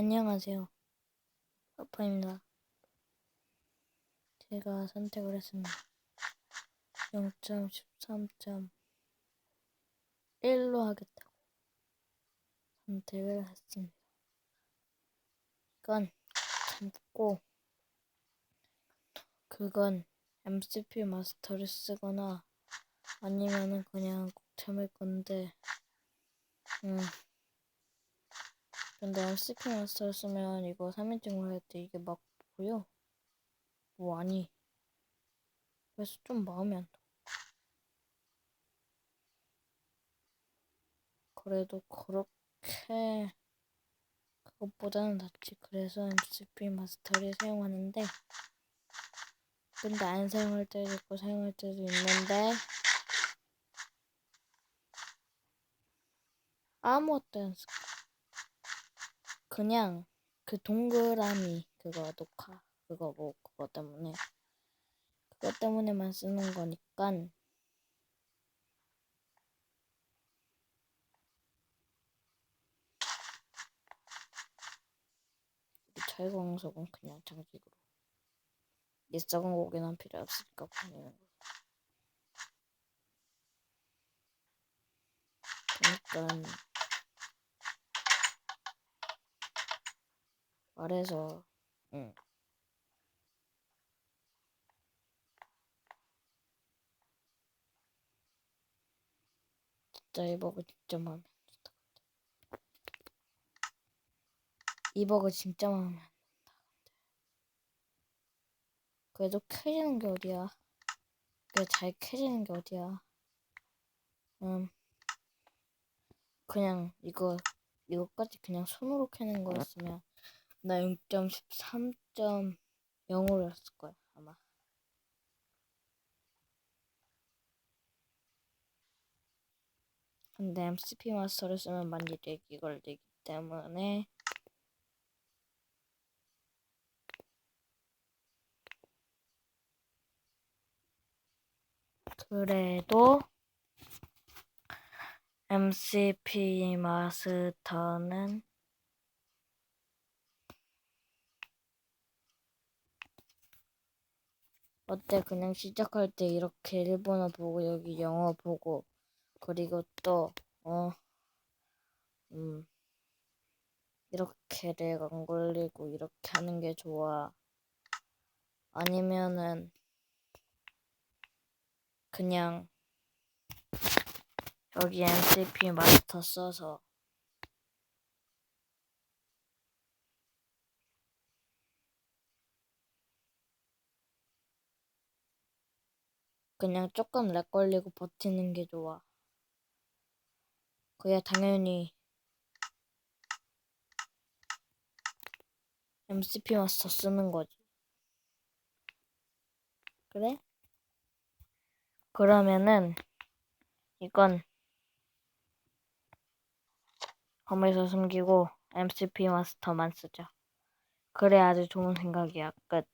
안녕하세요. 파파입니다. 제가 선택을 했습니다. 0.13.1로 하겠다고 선택을 했습니다. 이건 참고 그건 MCP 마스터를 쓰거나 아니면은 그냥 꼭 참을 건데 음 근데 MCP 마스터를 쓰면 이거 3인칭으로 할 때 이게 막 보여? 뭐 아니. 그래서 좀 마음에 안 들어 그래도 그렇게 그것보다는 낫지. 그래서 MCP 마스터를 사용하는데 근데 안 사용할 때도 있고 사용할 때도 있는데 아무것도 안 쓰고 그냥 그 동그라미 그거 녹화 그거 뭐 그거 때문에. 그것 때문에만 쓰는 거니까 이 철광석은 그냥 장식으로. 이 썩은 고기는 필요 없으니까 버리는 거 그러니까 말해서 응. 진짜 이 버그 진짜 마음에 안 든다. 이 버그 진짜 마음에 안 든다. 그래도 캐지는 게 어디야? 그래 잘 캐지는 게 어디야? 음 그냥 이거 이거까지 그냥 손으로 캐는 거였으면 나 0.13.0으로 했을 거야 아마. 근데 MCP 마스터를 쓰면 만지되기 걸리기 때문에 그래도 MCP 마스터는 어때 그냥 시작할 때 이렇게 일본어 보고 여기 영어 보고 그리고 또 어, 음, 이렇게 렉 안 걸리고 이렇게 하는 게 좋아. 아니면은 그냥 여기 MCP 마스터 써서 그냥 조금 렉 걸리고 버티는 게 좋아. 그야 당연히 MCP 마스터 쓰는 거지. 그래? 그러면은 이건 홈에서 숨기고 MCP 마스터만 쓰자. 그래 아주 좋은 생각이야. 끝.